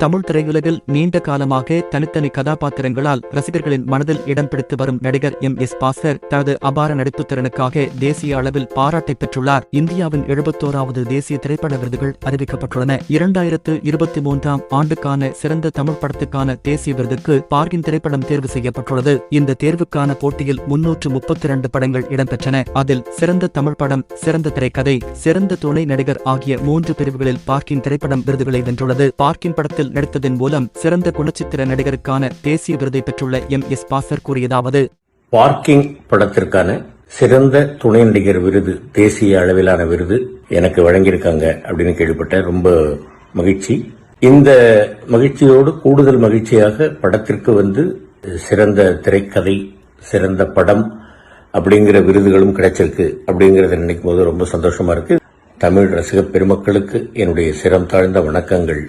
தமிழ் திரையுலகில் நீண்ட காலமாக தனித்தனி கதாபாத்திரங்களால் ரசிகர்களின் மனதில் இடம் பிடித்து வரும் நடிகர் எம். எஸ். பாஸ்கர் தனது அபார நடிப்பு திறனுக்காக தேசிய அளவில் பாராட்டை பெற்றுள்ளார். இந்தியாவின் எழுபத்தோராவது தேசிய திரைப்பட விருதுகள் அறிவிக்கப்பட்டுள்ளன. இரண்டாயிரத்து இருபத்தி மூன்றாம் ஆண்டுக்கான சிறந்த தமிழ் படத்துக்கான தேசிய விருதுக்கு பார்க்கின் திரைப்படம் தேர்வு செய்யப்பட்டுள்ளது. இந்த தேர்வுக்கான போட்டியில் முன்னூற்று முப்பத்தி இரண்டு படங்கள் இடம்பெற்றன. அதில் சிறந்த தமிழ் படம் சிறந்த திரைக்கதை சிறந்த துணை நடிகர் ஆகிய மூன்று பிரிவுகளில் பார்க்கின் திரைப்படம் விருதுகளை வென்றுள்ளது. பார்க்கின் படத்தில் படத்தில் நடித்ததன் மூலம் சிறந்த குணச்சித்திர நடிகருக்கான தேசிய விருதை பெற்றுள்ள எம். எஸ். பாசர் கூறியதாவது பார்க்கிங் படத்திற்கான சிறந்த துணை நடிகர் விருது தேசிய அளவிலான விருது எனக்கு வழங்கியிருக்காங்க அப்படின்னு கேள்விப்பட்டேன் ரொம்ப மகிழ்ச்சி. இந்த மகிழ்ச்சியோடு கூடுதல் மகிழ்ச்சியாக படத்திற்கு வந்து சிறந்த திரைக்கதை சிறந்த படம் அப்படிங்கிற விருதுகளும் கிடைச்சிருக்கு அப்படிங்கறத நினைக்கும் போது ரொம்ப சந்தோஷமா இருக்கு. தமிழ் ரசிக பெருமக்களுக்கு என்னுடைய சிரம் தாழ்ந்த வணக்கங்கள்.